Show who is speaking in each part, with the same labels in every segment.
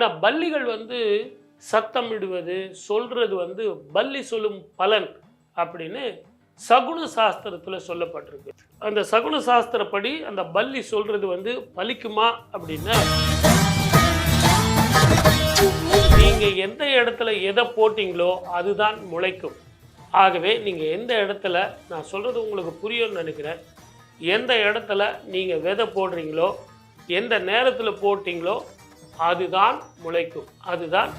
Speaker 1: ஆனால் பள்ளிகள் வந்து சத்தம் இடுவது வந்து பள்ளி சொல்லும் பலன் அப்படின்னு சகுன சாஸ்திரத்தில் சொல்லப்பட்டிருக்கு. அந்த சகுன சாஸ்திரப்படி அந்த பள்ளி சொல்கிறது வந்து பலிக்குமா அப்படின்னா நீங்கள் எந்த இடத்துல எதை போட்டிங்களோ அதுதான் முளைக்கும். ஆகவே நீங்கள் எந்த இடத்துல நான் சொல்கிறது உங்களுக்கு புரியும்னு நினைக்கிறேன். எந்த இடத்துல நீங்கள் விதை போடுறீங்களோ எந்த நேரத்தில் போட்டிங்களோ அதுதான் முளைக்கும். அதுதான்.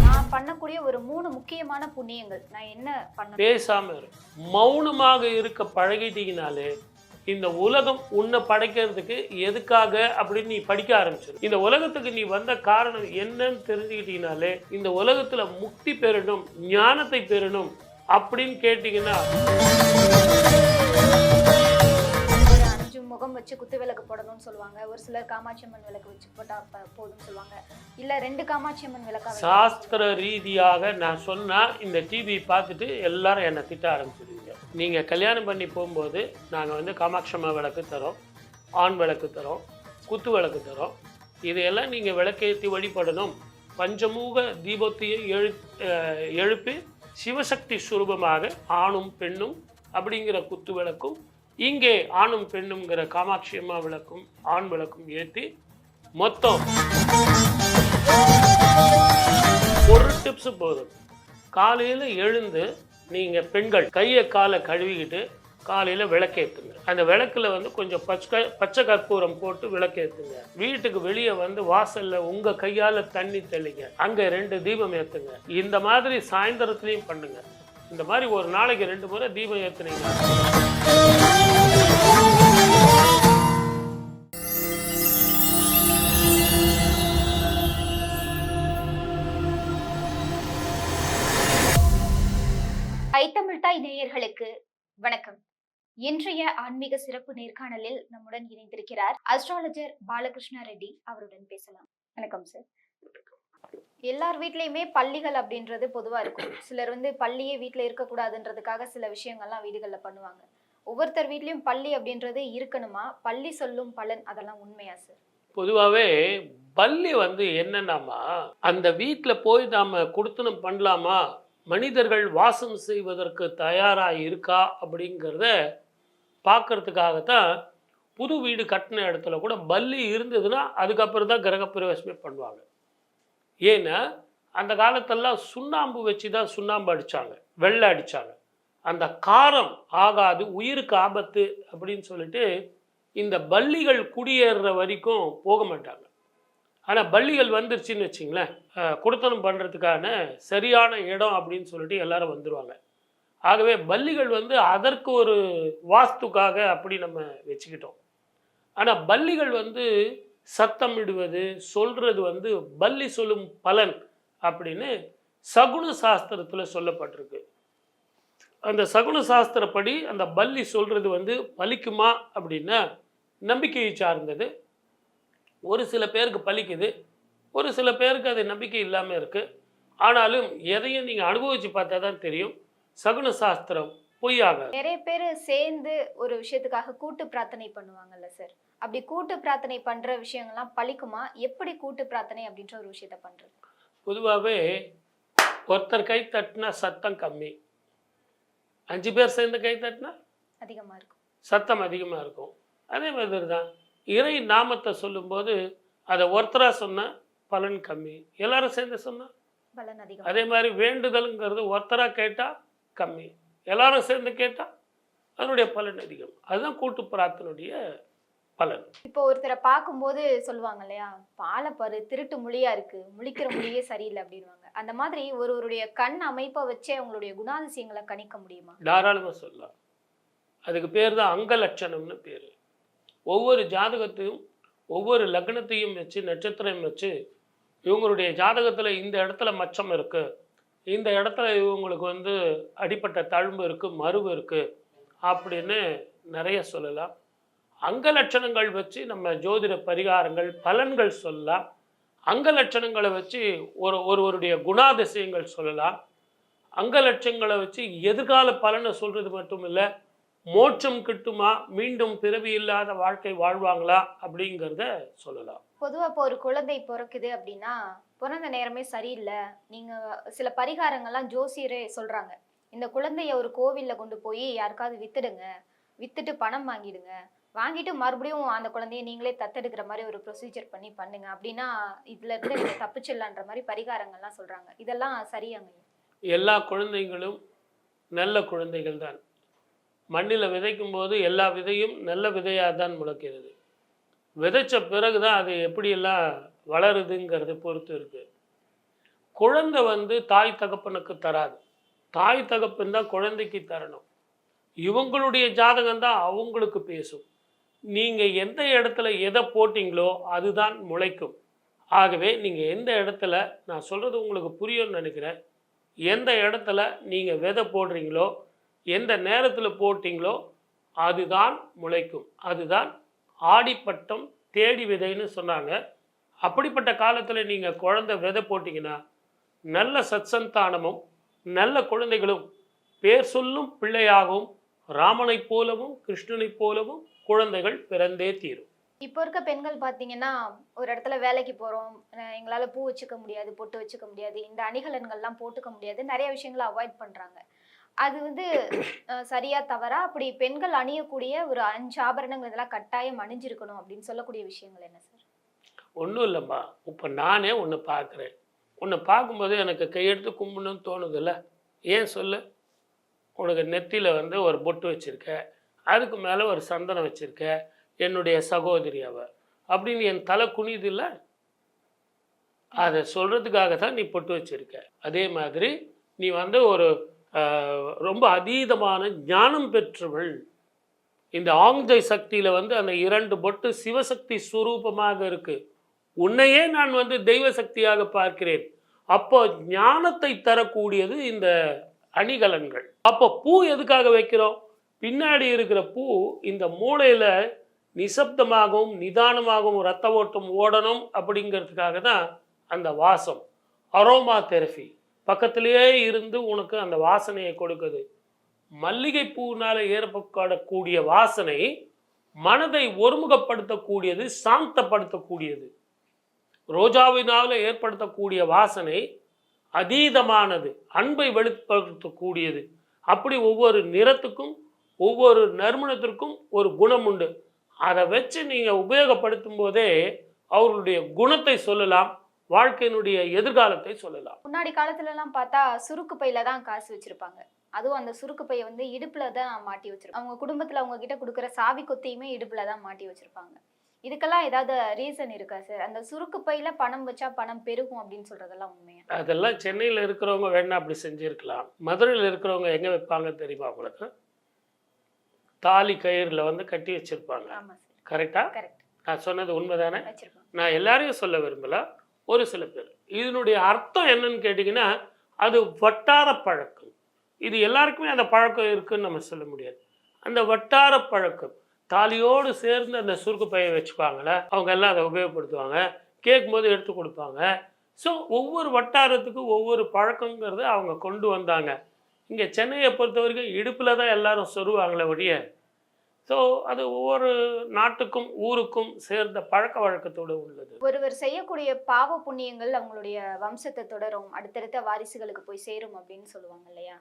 Speaker 2: நான் பண்ணக்கூடிய ஒரு மூணு முக்கியமான புண்ணியங்கள். நான் என்ன பண்ண
Speaker 1: பேசாம இரு. மௌனமாக இருக்க பழகிட்டீங்கனாலே இந்த உலகம் உன்னை படைக்கிறதுக்கு எதுக்காக அப்படின்னு நீ படிக்க ஆரம்பிச்சிடும் இந்த உலகத்துக்கு நீ வந்த காரணம் என்னன்னு தெரிஞ்சுக்கிட்டீங்கனாலே இந்த உலகத்துல முக்தி பெறணும் ஞானத்தை பெறணும் அப்படின்னு கேட்டீங்கன்னா
Speaker 2: வச்சு குத்து விளக்கு போடணும்னு சொல்லுவாங்க. ஒரு சிலர் காமாட்சி அம்மன் விளக்கு வச்சு போட்டா போதும்னு சொல்லுவாங்க. இல்ல ரெண்டு காமாட்சி அம்மன் விளக்கா
Speaker 1: சாஸ்திர ரீதியாக நான் சொன்னா இந்த டிவி பார்த்துட்டு எல்லாரும் என்னை திட்ட ஆரம்பிச்சிடுவீங்க நீங்க கல்யாணம் பண்ணி போகும்போது நாங்க வந்து காமாட்சி அம்மன் விளக்கு தரோம் ஆண் விளக்கு தரோம் குத்து விளக்கு தரோம். இதையெல்லாம் நீங்க விளக்கேற்றி வழிபடணும். பஞ்சமூக தீபத்தையும் எழு எழுப்பி சிவசக்தி சுரூபமாக ஆணும் பெண்ணும் அப்படிங்கிற குத்து விளக்கும் இங்கே ஆணும் பெண்ணுங்கிற காமாட்சி அம்மா விளக்கும் ஆண் விளக்கும் ஏற்றி மொத்தம் ஒரு டிப்ஸ் போதும். காலையில் எழுந்து நீங்கள் பெண்கள் கையை காலை கழுவிக்கிட்டு காலையில் விளக்கேற்றுங்க அந்த விளக்குல வந்து கொஞ்சம் பச்சை பச்சை கற்பூரம் போட்டு விளக்கேற்றுங்க வீட்டுக்கு வெளியே வந்து வாசலில் உங்கள் கையால் தண்ணி தெளிங்க. அங்கே ரெண்டு தீபம் ஏற்றுங்க இந்த மாதிரி சாயந்தரத்துலேயும் பண்ணுங்கள் இந்த மாதிரி ஒரு நாளைக்கு ரெண்டு முறை தீபம் ஏத்துனீங்க.
Speaker 2: ஐத்தமிழ்தாய் நேயர்களுக்கு வணக்கம். இன்றைய ஆன்மீக சிறப்பு நேர்காணலில் நம்முடன் இணைந்திருக்கிறார் அஸ்ட்ராலஜர் பாலகிருஷ்ணா ரெட்டி அவருடன் பேசலாம். வணக்கம் சார். எல்லார் வீட்லயுமே பள்ளிகள் அப்படின்றது பொதுவா இருக்கும். சிலர் வந்து பள்ளியே வீட்டில் இருக்கக்கூடாதுன்றதுக்காக சில விஷயங்கள்லாம் வீடுகள்ல பண்ணுவாங்க. ஒவ்வொருத்தர் வீட்லயும் பள்ளி அப்படின்றது இருக்கணுமா? பள்ளி சொல்லும் பலன் அதெல்லாம் உண்மையா சார்
Speaker 1: பொதுவாகவே பள்ளி வந்து என்னன்னாமா அந்த வீட்டில் போய் நாம் கொடுத்தனம் பண்ணலாமா? மனிதர்கள் வாசம் செய்வதற்கு தயாராக இருக்கா? அப்படிங்கிறத பார்க்கறதுக்காகத்தான் புது வீடு கட்டின இடத்துல கூட பல்லி இருந்ததுன்னா அதுக்கப்புறம் தான் கிரகப்பிரவேசமே பண்ணுவாங்க. ஏன்னா அந்த காலத்தெல்லாம் சுண்ணாம்பு வச்சு தான் சுண்ணாம்பு அடித்தாங்க வெள்ளை அடித்தாங்க அந்த காரம் ஆகாது உயிருக்கு ஆபத்து அப்படின்னு சொல்லிட்டு இந்த பள்ளிகள் குடியேறுற வரைக்கும் போக மாட்டாங்க. ஆனால் பள்ளிகள் வந்துருச்சுன்னு வச்சிங்களேன் அஹ், குடுத்தனம் பண்ணுறதுக்கான சரியான இடம் அப்படின்னு சொல்லிட்டு எல்லாரும் வந்துடுவாங்க ஆகவே பள்ளிகள் வந்து அதற்கு ஒரு வாஸ்துக்காக அப்படி நம்ம வச்சுக்கிட்டோம். ஆனால் பள்ளிகள் வந்து சத்தமிடுவது சொல்கிறது வந்து பல்லி சொல்லும் பலன் அப்படின்னு சகுன சாஸ்திரத்தில் சொல்லப்பட்டிருக்கு. அந்த சகுன சாஸ்திரப்படி அந்த பல்லி சொல்கிறது வந்து பலிக்குமா அப்படின்னா நம்பிக்கையை சார்ந்தது. ஒரு சில பேருக்கு பலிக்குது ஒரு சில பேருக்கு அது நம்பிக்கை இல்லாமல் இருக்குது ஆனாலும் எதையும் நீங்கள் அனுபவித்து பார்த்தா தான் தெரியும். சகுன சாஸ்திரம் பொய்யாகாது.
Speaker 2: நிறைய பேர் சேர்ந்து ஒரு விஷயத்துக்காக கூட்டு பிரார்த்தனை பண்ணுவாங்கல்ல சார். அப்படி கூட்டு பிரார்த்தனை பண்ற விஷயங்கள்லாம் பலிக்குமா எப்படி கூட்டு பிரார்த்தனை அப்படின்ற ஒரு விஷயத்த பண்றது?
Speaker 1: பொதுவாகவே ஒருத்தர் கை தட்டினா சத்தம் கம்மி. அஞ்சு பேர் சேர்ந்து கை தட்டினா
Speaker 2: அதிகமா இருக்கும்.
Speaker 1: சத்தம் அதிகமாக இருக்கும். அதே மாதிரி தான் இறை நாமத்தை சொல்லும்போது அதை ஒருத்தராக சொன்னால் பலன் கம்மி. எல்லாரும் சேர்ந்து சொன்னால்
Speaker 2: பலன் அதிகம்
Speaker 1: அதே மாதிரி வேண்டுதலுங்கிறது ஒருத்தராக கேட்டால் கம்மி. எல்லாரும் சேர்ந்து கேட்டால் அதனுடைய பலன் அதிகம். அதுதான் கூட்டு பிரார்த்தனுடைய பலன்.
Speaker 2: இப்போ ஒருத்தரை பார்க்கும்போது சொல்லுவாங்க இல்லையா? பாலப்பாரு திருட்டு மொழியா இருக்கு. முழிக்கிற மொழியே சரியில்லை அப்படின்வாங்க அந்த மாதிரி ஒருவருடைய கண் அமைப்பை வச்சே அவங்களுடைய குணாதிசயங்களை கணிக்க முடியுமா?
Speaker 1: தாராளமாக சொல்லலாம். அதுக்கு பேர் தான் அங்கலட்சணம்னு பேர். ஒவ்வொரு ஜாதகத்தையும் ஒவ்வொரு லக்னத்தையும் வச்சு நட்சத்திரம் வச்சு இவங்களுடைய ஜாதகத்தில் இந்த இடத்துல மச்சம் இருக்குது இந்த இடத்துல இவங்களுக்கு வந்து அடிப்பட்ட தழும்பு இருக்குது மருவு இருக்குது அப்படின்னு நிறைய சொல்லலாம். அங்க லட்சணங்கள் வச்சு நம்ம ஜோதிட பரிகாரங்கள் பலன்கள் சொல்லலாம். அங்க லட்சணங்களை வச்சு ஒரு ஒருவருடைய குணாதிசயங்கள் சொல்லலாம். அங்க லட்சங்களை வச்சு எதிர்கால பலனை சொல்கிறது மட்டும் இல்லை மோட்சம் கிட்டுமா மீண்டும் பிறவி இல்லாத வாழ்க்கை வாழ்வாங்களா அப்படிங்கிறத சொல்லலாம்.
Speaker 2: பொதுவாக இப்போ ஒரு குழந்தை பிறக்குது அப்படின்னா பிறந்த நேரமே சரியில்லை. நீங்கள் சில பரிகாரங்கள்லாம் ஜோசியரே சொல்கிறாங்க இந்த குழந்தைய ஒரு கோவில்ல கொண்டு போய் யாருக்காவது வித்துடுங்க. வித்துட்டு பணம் வாங்கிடுங்க. வாங்கிட்டு மறுபடியும் அந்த குழந்தைய நீங்களே தத்தெடுக்கிற மாதிரி ஒரு ப்ரொசீஜர் பண்ணி பண்ணுங்க. அப்படின்னா இதுல இருந்து நீங்க தப்பிச்சிடலான்ற மாதிரி பரிகாரங்கள்லாம் சொல்றாங்க. இதெல்லாம் சரியாங்க.
Speaker 1: எல்லா குழந்தைங்களும் நல்ல குழந்தைகள் தான். மண்ணில் விதைக்கும் போது எல்லா விதையும் நல்ல விதையாக தான் முளைக்கிறது. விதைச்ச பிறகு தான் அது எப்படியெல்லாம் வளருதுங்கிறத பொறுத்து இருக்கு. குழந்தை வந்து தாய் தகப்பனுக்கு தராது. தாய் தகப்பன் தான் குழந்தைக்கு தரணும். இவங்களுடைய ஜாதகம் தான் அவங்களுக்கு பேசும். நீங்கள் எந்த இடத்துல எதை போட்டிங்களோ அதுதான் முளைக்கும். ஆகவே நீங்கள் எந்த இடத்துல நான் சொல்கிறது உங்களுக்கு புரியும்னு நினைக்கிறேன். எந்த இடத்துல நீங்கள் விதை போடுறீங்களோ எந்த நேரத்தில் போட்டிங்களோ அதுதான் முளைக்கும். அதுதான் ஆடிப்பட்டம் தேடி விதைன்னு சொன்னாங்க. அப்படிப்பட்ட காலத்தில் நீங்கள் குழந்தை விதை போட்டிங்கன்னா நல்ல சத்சந்தானமும் நல்ல குழந்தைகளும் பேர் சொல்லும் பிள்ளையாகவும் ராமனைப் போலவும் கிருஷ்ணனைப் போலவும் குழந்தைகள் பிறந்தே தீரும்.
Speaker 2: இப்போ இருக்க பெண்கள் பார்த்தீங்கன்னா ஒரு இடத்துல வேலைக்கு போகிறோம் எங்களால் பூ வச்சுக்க முடியாது பொட்டு வச்சுக்க முடியாது இந்த அணிகலன்கள்லாம் போட்டுக்க முடியாது நிறைய விஷயங்களை அவாய்ட் பண்ணுறாங்க அது வந்து சரியா தவறா? அப்படி பெண்கள் அணியக்கூடிய ஒரு அஞ்சு ஆபரணங்கள் இதெல்லாம் கட்டாயம் அணிஞ்சிருக்கணும் அப்படின்னு சொல்லக்கூடிய விஷயங்கள் என்ன சார்?
Speaker 1: ஒன்றும் இல்லைம்மா. இப்போ நானே ஒன்று பார்க்குறேன் உன்னை பார்க்கும்போது எனக்கு கையெடுத்து கும்பிடணும்னு தோணுதில்ல? ஏன் சொல்லு? உனக்கு நெத்தியில் வந்து ஒரு பொட்டு வச்சுருக்க. அதுக்கு மேலே ஒரு சந்தனம் வச்சுருக்க. என்னுடைய சகோதரி அவ. அப்படின்னு என் தலை குனியுது இல்லை அதை சொல்கிறதுக்காக தான் நீ பொட்டு வச்சுருக்க. அதே மாதிரி நீ வந்து ஒரு ரொம்ப அதீதமான ஞானம் பெற்றவள். இந்த ஆங்ஜை சக்தியில் வந்து அந்த இரண்டு பொட்டு சிவசக்தி ஸ்வரூபமாக இருக்குது உன்னையே நான் வந்து தெய்வ சக்தியாக பார்க்கிறேன். அப்போ ஞானத்தை தரக்கூடியது இந்த அணிகலன்கள். அப்போ பூ எதுக்காக வைக்கிறோம்? பின்னாடி இருக்கிற பூ இந்த மூளையில் நிசப்தமாகவும் நிதானமாகவும் ரத்த ஓட்டம் ஓடணும் அப்படிங்கிறதுக்காக தான் அந்த வாசம். அரோமா தெரபி பக்கத்திலேயே இருந்து உனக்கு அந்த வாசனையை கொடுக்குது. மல்லிகை பூனால் ஏற்படக்கூடிய வாசனை மனதை ஒருமுகப்படுத்தக்கூடியது சாந்தப்படுத்தக்கூடியது. ரோஜாவினால் ஏற்படுத்தக்கூடிய வாசனை அதீதமானது அன்பை வெளிப்படுத்தக்கூடியது. அப்படி ஒவ்வொரு நிறத்துக்கும் ஒவ்வொரு நறுமணத்திற்கும் ஒரு குணம் உண்டு. அதை வச்சு நீங்கள் உபயோகப்படுத்தும் போதே அவர்களுடைய குணத்தை சொல்லலாம் வாழ்க்கையினுடைய எதிர்காலத்தை சொல்லலாம்.
Speaker 2: முன்னாடி காலத்துல எல்லாம் பார்த்தா சுருக்கு பையில தான் காசு வச்சிருப்பாங்க. அதுவும் அந்த சுருக்கு பைய வந்து இடுப்புல தான் மாட்டி வச்சிருப்பாங்க. அவங்க குடும்பத்துல அவங்க கிட்ட கொடுக்குற சாவி கொத்தையுமே இடுப்புல தான் மாட்டி வச்சிருப்பாங்க. இதுக்கெல்லாம் ஏதாவது ரீசன் இருக்கா சார் அந்த சுருக்கு பையில பணம் வச்சா பணம் பெருகும் அப்படின்னு சொல்றதெல்லாம் உண்மையா?
Speaker 1: அதெல்லாம் சென்னையில் இருக்கிறவங்க வேணா அப்படி செஞ்சுருக்கலாம். மதுரையில் இருக்கிறவங்க எங்கே வைப்பாங்க தெரியுமா உங்களுக்கு? தாலி கயிறில் வந்து கட்டி வச்சுருப்பாங்க.
Speaker 2: ஆமா சார்
Speaker 1: கரெக்டாக
Speaker 2: கரெக்ட்
Speaker 1: நான் சொன்னது உண்மைதானே? நான் எல்லாரையும் சொல்ல விரும்பல. ஒரு சில பேர். இதனுடைய அர்த்தம் என்னன்னு கேட்டிங்கன்னா அது வட்டார பழக்கம். இது எல்லாருக்குமே அந்த பழக்கம் இருக்குன்னு நம்ம சொல்ல முடியாது. அந்த வட்டார பழக்கம். தாலியோடு சேர்ந்து அந்த சுருக்கு பையை வச்சுப்பாங்களே அவங்க எல்லாம் அதை உபயோகப்படுத்துவாங்க. கேட்கும்போது எடுத்து கொடுப்பாங்க. ஸோ ஒவ்வொரு வட்டாரத்துக்கும் ஒவ்வொரு பழக்கங்கிறத அவங்க கொண்டு வந்தாங்க. இங்கே சென்னையை பொறுத்த வரைக்கும் இடுப்பில் தான் எல்லாரும் சொருவாங்களே ஒழிய ஸோ அது ஒவ்வொரு நாட்டுக்கும் ஊருக்கும் சேர்ந்த பழக்க வழக்கத்தோடு உள்ளது.
Speaker 2: ஒருவர் செய்யக்கூடிய பாவ புண்ணியங்கள் அவங்களுடைய வம்சத்தை தொடரும் அடுத்தடுத்த வாரிசுகளுக்கு போய் சேரும் அப்படின்னு சொல்லுவாங்க இல்லையா?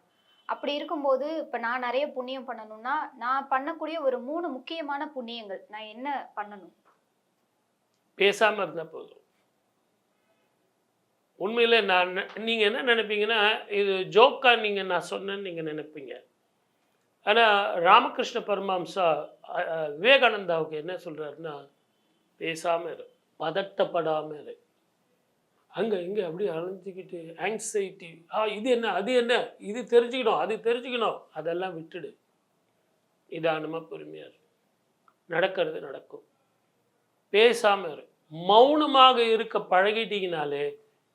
Speaker 2: அப்படி இருக்கும்போது இப்போ நான் நிறைய புண்ணியம் பண்ணணும்னா நான் பண்ணக்கூடிய ஒரு மூணு முக்கியமான புண்ணியங்கள் நான் என்ன பண்ணணும்?
Speaker 1: பேசாமல் இருந்தால் போதும். உண்மையில் நான் நீங்கள் என்ன நினைப்பீங்கன்னா இது ஜோக்கா நீங்கள் நான் சொன்னேன்னு நீங்கள் நினைப்பீங்க. ஆனால் ராமகிருஷ்ண பரமஹம்சா விவேகானந்தாவுக்கு என்ன சொல்கிறாருன்னா பேசாமல் இரு பதட்டப்படாமல் இரு. அங்கே இங்கே அப்படியே அலைஞ்சிக்கிட்டு ஆங்ஸைட்டி ஆ இது என்ன அது என்ன? இது தெரிஞ்சுக்கணும் அது தெரிஞ்சுக்கணும். அதெல்லாம் விட்டுடு. நிதானமாக பொறுமையாக இரு. நடக்கிறது நடக்கும். பேசாமல் இரு. மௌனமாக இருக்க பழகிட்டீங்கனாலே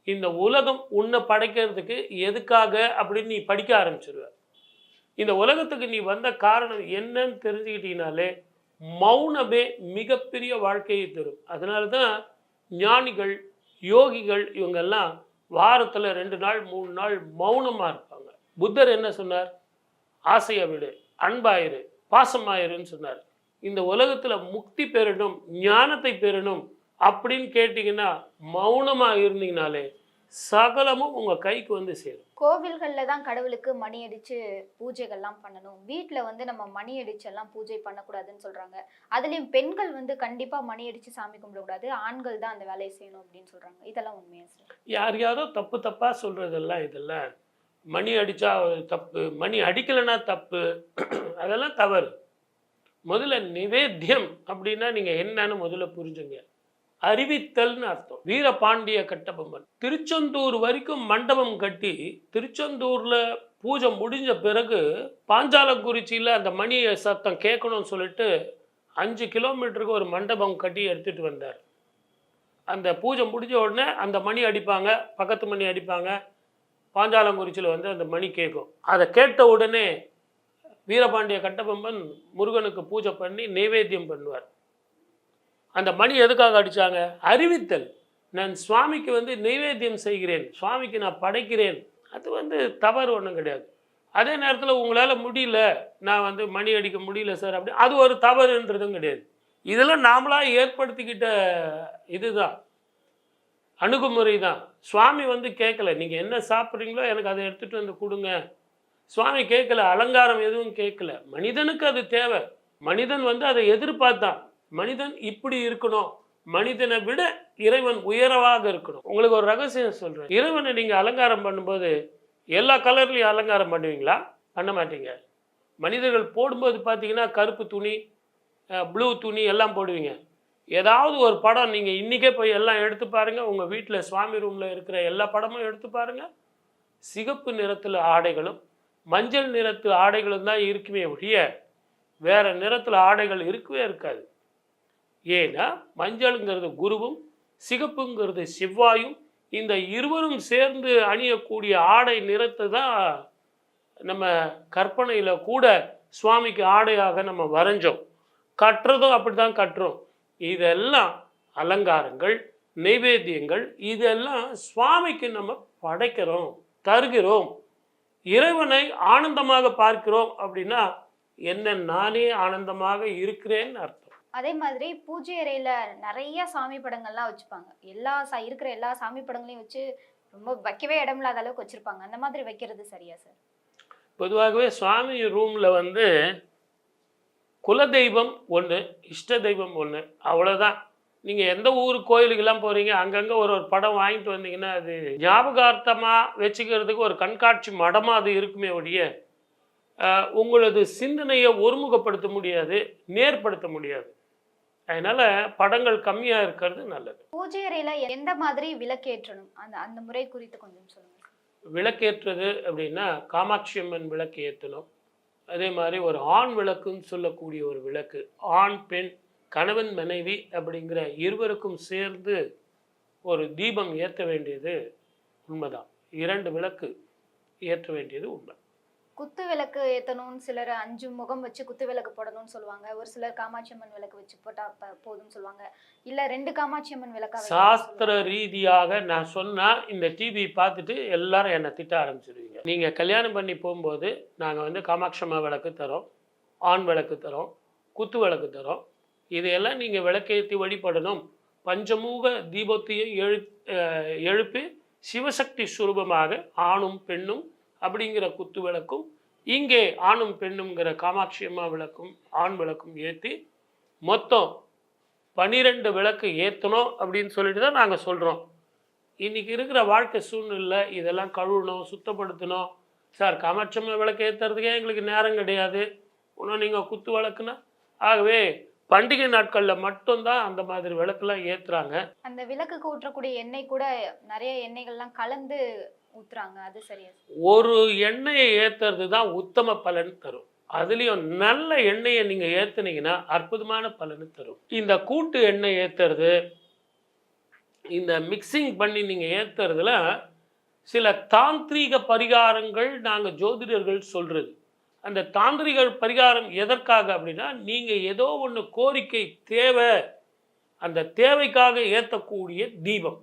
Speaker 1: இந்த உலகம் உன்னை படைக்கிறதுக்கு எதுக்காக அப்படின்னு நீ படிக்க ஆரம்பிச்சிருவ. இந்த உலகத்துக்கு நீ வந்த காரணம் என்னன்னு தெரிஞ்சுக்கிட்டீங்கனாலே மௌனமே மிகப்பெரிய வாழ்க்கையை தரும். அதனால தான் ஞானிகள் யோகிகள் இவங்கெல்லாம் வாரத்தில் ரெண்டு நாள் மூணு நாள் மௌனமாக இருப்பாங்க. புத்தர் என்ன சொன்னார்? ஆசையை விடு அன்பாயிரு பாசமாயிருன்னு சொன்னார். இந்த உலகத்தில் முக்தி பெறணும் ஞானத்தை பெறணும் அப்படின்னு கேட்டிங்கன்னா மௌனமாக இருந்தீங்கனாலே சகலமும் உங்க கைக்கு வந்து சேரும்.
Speaker 2: கோவில்கள்ல தான் கடவுளுக்கு மணி அடிச்சு பூஜைகள்லாம் பண்ணணும். வீட்ல வந்து நம்ம மணி அடிச்சு எல்லாம் பூஜை பண்ணக்கூடாதுன்னு சொல்றாங்க. அதுலயும் பெண்கள் வந்து கண்டிப்பா மணி அடிச்சு சாமி கும்பிடக்கூடாது. ஆண்கள் தான் அந்த வேலையை செய்யணும் அப்படின்னு சொல்றாங்க. இதெல்லாம் உண்மையா சார்?
Speaker 1: யார் யாரோ தப்பு தப்பா சொல்றதெல்லாம் இதெல்லாம் மணி அடிச்சா தப்பு மணி அடிக்கலைன்னா தப்பு. அதெல்லாம் தவறு. முதல்ல நிவேத்தியம் அப்படின்னா நீங்க என்னன்னு முதல்ல புரிஞ்சுங்க. அறிவித்தல்னு அர்த்தம். வீரபாண்டிய கட்டபொம்மன். திருச்செந்தூர் வரைக்கும் மண்டபம் கட்டி திருச்செந்தூர்ல பூஜை முடிஞ்ச பிறகு பாஞ்சாலங்குறிச்சியில் அந்த மணி சத்தம் கேட்கணும்னு சொல்லிட்டு அஞ்சு கிலோமீட்டருக்கு ஒரு மண்டபம் கட்டி எடுத்துட்டு வந்தார். அந்த பூஜை முடிஞ்ச உடனே அந்த மணி அடிப்பாங்க பக்கத்து மணி அடிப்பாங்க. பாஞ்சாலங்குறிச்சியில் வந்து அந்த மணி கேட்கும். அதை கேட்ட உடனே வீரபாண்டிய கட்டபொம்மன் முருகனுக்கு பூஜை பண்ணி நைவேத்தியம் பண்ணுவார். அந்த மணி எதுக்காக அடித்தாங்க அறிவித்தல். நான் சுவாமிக்கு வந்து நைவேத்தியம் செய்கிறேன். சுவாமிக்கு நான் படைக்கிறேன். அது வந்து தவறு ஒன்றும் கிடையாது. அதே நேரத்தில் உங்களால் முடியல. நான் வந்து மணி அடிக்க முடியல சார் அப்படி அது ஒரு தவறுன்றதும் கிடையாது. இதெல்லாம் நாமளாக ஏற்படுத்திக்கிட்ட இதுதான். அணுகுமுறை தான். சுவாமி வந்து கேட்கல நீங்கள் என்ன சாப்பிட்றீங்களோ எனக்கு அதை எடுத்துகிட்டு வந்து கொடுங்க. சுவாமி கேட்கல அலங்காரம் எதுவும் கேட்கல மனிதனுக்கு அது தேவை. மனிதன் வந்து அதை எதிர்பார்த்தான். மனிதன் இப்படி இருக்கணும். மனிதனை விட இறைவன் உயரவாக இருக்கணும். உங்களுக்கு ஒரு ரகசியம் சொல்கிறேன் இறைவனை நீங்கள் அலங்காரம் பண்ணும்போது எல்லா கலர்லையும் அலங்காரம் பண்ணுவீங்களா? பண்ண மாட்டீங்க. மனிதர்கள் போடும்போது பார்த்தீங்கன்னா கருப்பு துணி ப்ளூ துணி எல்லாம் போடுவீங்க. ஏதாவது ஒரு படம் நீங்கள் இன்றைக்கே போய் எல்லாம் எடுத்து பாருங்கள் உங்கள் வீட்டில் சுவாமி ரூமில் இருக்கிற எல்லா படமும் எடுத்து பாருங்கள் சிகப்பு நிறத்தில் ஆடைகளும் மஞ்சள் நிறத்து ஆடைகளும் தான் இருக்குமே ஒழிய வேறு நிறத்தில் ஆடைகள் இருக்கவே இருக்காது. ஏன்னா மஞ்சளுங்கிறது குருவும் சிகப்புங்கிறது செவ்வாயும் இந்த இருவரும் சேர்ந்து அணியக்கூடிய ஆடை நிறத்தை தான் நம்ம கற்பனையில் கூட சுவாமிக்கு ஆடையாக நம்ம வரைஞ்சோம். கட்டுறதும் அப்படி தான் கட்டுறோம். இதெல்லாம் அலங்காரங்கள் நைவேத்தியங்கள் இதெல்லாம் சுவாமிக்கு நம்ம படைக்கிறோம் தருகிறோம். இறைவனை ஆனந்தமாக பார்க்கிறோம் அப்படின்னா என்ன நானே ஆனந்தமாக இருக்கிறேன்னு அர்த்தம்.
Speaker 2: அதே மாதிரி பூஜை அறையில நிறைய சாமி படங்கள்லாம் வச்சுப்பாங்க. எல்லா சா இருக்கிற எல்லா சாமி படங்களையும் வச்சு ரொம்ப வைக்கவே இடம் இல்லாத அளவுக்கு வச்சிருப்பாங்க. அந்த மாதிரி வைக்கிறது சரியா சார்?
Speaker 1: பொதுவாகவே சுவாமி ரூமில் வந்து குலதெய்வம் ஒன்று இஷ்ட தெய்வம் ஒன்று அவ்வளோதான் நீங்கள் எந்த ஊர் கோயிலுக்கெல்லாம் போகிறீங்க அங்கங்கே ஒரு ஒரு படம் வாங்கிட்டு வந்தீங்கன்னா அது ஞாபகார்த்தமாக வச்சுக்கிறதுக்கு ஒரு கண்காட்சி மடமாக அது இருக்குமே ஒழிய உங்களது சிந்தனையை ஒருமுகப்படுத்த முடியாது நேர்படுத்த முடியாது. அதனால் படங்கள் கம்மியாக இருக்கிறது நல்லது.
Speaker 2: பூஜை அறையில எந்த மாதிரி விளக்கேற்றணும்? அந்த அந்த முறை குறித்து கொஞ்சம் சொல்லுங்க.
Speaker 1: விளக்கேற்றுறது அப்படின்னா காமாட்சி அம்மன் விளக்கு ஏற்றணும் அதே மாதிரி ஒரு ஆண் விளக்குன்னு சொல்லக்கூடிய ஒரு விளக்கு ஆண் பெண் கணவன் மனைவி அப்படிங்கிற இருவருக்கும் சேர்ந்து ஒரு தீபம் ஏற்ற வேண்டியது உண்மைதான். இரண்டு விளக்கு ஏற்ற வேண்டியது உண்மை.
Speaker 2: குத்து விளக்கு ஏற்றணும்னு சிலர் அஞ்சு முகம் வச்சு குத்து விளக்கு போடணும்னு சொல்லுவாங்க. ஒரு சிலர் காமாட்சி அம்மன் விளக்கு வச்சு போட்டா போதும்னு சொல்லுவாங்க. இல்ல ரெண்டு காமாட்சி அம்மன் விளக்கா
Speaker 1: சாஸ்திர ரீதியாக நான் சொன்னால் இந்த டிவி பார்த்துட்டு எல்லாரும் என்னை திட்ட ஆரம்பிச்சிடுவீங்க நீங்கள் கல்யாணம் பண்ணி போகும்போது நாங்கள் வந்து காமாட்சி அம்மா விளக்கு தரோம் ஆண் விளக்கு தரோம் குத்து விளக்கு தரோம். இதையெல்லாம் நீங்கள் விளக்கேற்றி வழிபடணும். பஞ்சமூக தீபத்தையும் எழு எழுப்பி சிவசக்தி சுரூபமாக ஆணும் பெண்ணும் அப்படிங்கிற குத்து விளக்கும் இங்கே ஆணும் பெண்ணுங்கிற காமாட்சி அம்மா விளக்கும் ஆண் விளக்கும் ஏற்றி மொத்தம் பன்னிரெண்டு விளக்கு ஏற்றணும் அப்படின்னு சொல்லிட்டு தான் நாங்கள் சொல்கிறோம் இன்றைக்கி இருக்கிற வாழ்க்கை சூழ்நிலை இதெல்லாம் கழுவணும் சுத்தப்படுத்தணும். சார் காமாட்சம்மா விளக்கு ஏற்றுறதுக்கே எங்களுக்கு நேரம் கிடையாது? இன்னும் நீங்கள் குத்து விளக்குனா ஆகவே பண்டிகை நாட்களில் மட்டும்தான் அந்த மாதிரி விளக்குலாம் ஏற்றுறாங்க
Speaker 2: அந்த விளக்குக்கு ஊற்றக்கூடிய எண்ணெய் கூட நிறைய எண்ணெய்கள்லாம் கலந்து
Speaker 1: ஒரு எண்ணெயை ஏற்றுறது தான் உத்தம பலன் தரும். அதுலேயும் நல்ல எண்ணெயை நீங்கள் ஏற்றுனீங்கன்னா அற்புதமான பலனை தரும். இந்த கூட்டு எண்ணெய் ஏற்றுறது இந்த மிக்சிங் பண்ணி நீங்கள் ஏற்றுறதுல சில தாந்திரீக பரிகாரங்கள் நாங்கள் ஜோதிடர்கள் சொல்கிறது அந்த தாந்திரிக பரிகாரம் எதற்காக அப்படின்னா நீங்கள் ஏதோ ஒன்று கோரிக்கை தேவை அந்த தேவைக்காக ஏற்றக்கூடிய தீபம்.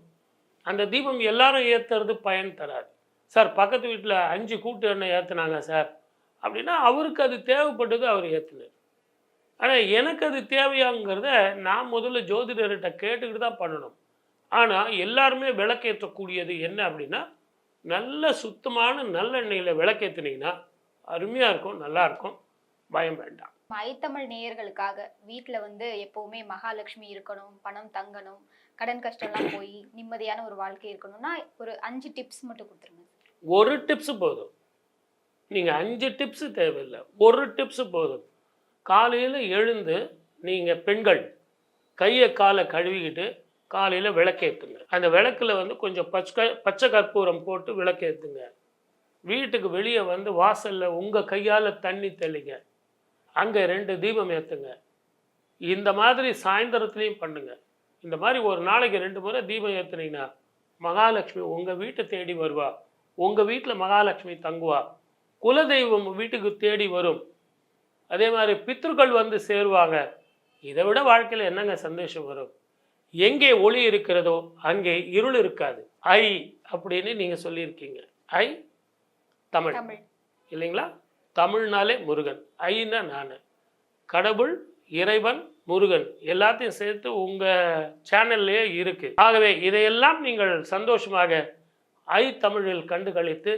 Speaker 1: அந்த தீபம் எல்லாரும் ஏற்றுறது பயன் தராது. சார் பக்கத்து வீட்டில் அஞ்சு கூட்டு எண்ணெய் ஏற்றுனாங்க சார். அப்படின்னா அவருக்கு அது தேவைப்பட்டது அவர் ஏற்றினார் ஆனால் எனக்கு அது தேவையாங்கிறத நான் முதல்ல ஜோதிடர்கிட்ட கேட்டுக்கிட்டு தான் பண்ணணும். ஆனால் எல்லாருமே விளக்கேற்றக்கூடியது என்ன அப்படின்னா நல்ல சுத்தமான நல்லெண்ணெயில் விளக்கேற்றினீங்கன்னா அருமையாக இருக்கும் நல்லா இருக்கும். பயம் வேண்டாம்.
Speaker 2: மைத்தமிழ் நேயர்களுக்காக வீட்டில் வந்து எப்போவுமே மகாலட்சுமி இருக்கணும் பணம் தங்கணும் கடன் கஷ்டம்லாம் போய் நிம்மதியான ஒரு வாழ்க்கை இருக்கணும்னா ஒரு அஞ்சு டிப்ஸ் மட்டும் கொடுத்துருங்க.
Speaker 1: ஒரு டிப்ஸு போதும். நீங்கள் அஞ்சு டிப்ஸு தேவையில்லை. ஒரு டிப்ஸு போதும். காலையில் எழுந்து நீங்கள் பெண்கள் கையை காலை கழுவிக்கிட்டு காலையில் விளக்கேற்றுங்க அந்த விளக்கில் வந்து கொஞ்சம் பச்சை பச்சை கற்பூரம் போட்டு விளக்கேற்றுங்க வீட்டுக்கு வெளியே வந்து வாசலில் உங்கள் கையால் தண்ணி தெளிங்க. அங்கே ரெண்டு தீபம் ஏற்றுங்க இந்த மாதிரி சாயந்தரத்துலேயும் பண்ணுங்கள் இந்த மாதிரி ஒரு நாளைக்கு ரெண்டு முறை தீபம் ஏற்றுனீங்கன்னா மகாலட்சுமி உங்கள் வீட்டை தேடி வருவா. உங்கள் வீட்டில் மகாலட்சுமி தங்குவா. குலதெய்வம் வீட்டுக்கு தேடி வரும். அதே மாதிரி பித்ருக்கள் வந்து சேருவாங்க. இதை விட வாழ்க்கையில் என்னங்க சந்தோஷம் வரும்? எங்கே ஒளி இருக்கிறதோ அங்கே இருள் இருக்காது. ஐ அப்படின்னு நீங்கள் சொல்லியிருக்கீங்க. ஐ தமிழ். இல்லைங்களா? தமிழ்னாலே முருகன். ஐன்னா நான். கடவுள் இறைவன் முருகன் எல்லாத்தையும் சேர்த்து உங்கள் சேனல்லையே இருக்கு. ஆகவே இதையெல்லாம் நீங்கள் சந்தோஷமாக ஐ தமிழில் கண்டு கழித்து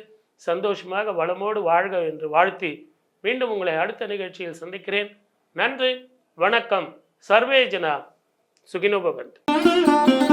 Speaker 1: சந்தோஷமாக வளமோடு வாழ்க என்று வாழ்த்தி மீண்டும் உங்களை அடுத்த நிகழ்ச்சியில் சந்திக்கிறேன். நன்றி வணக்கம். சர்வேஜனா ஜனா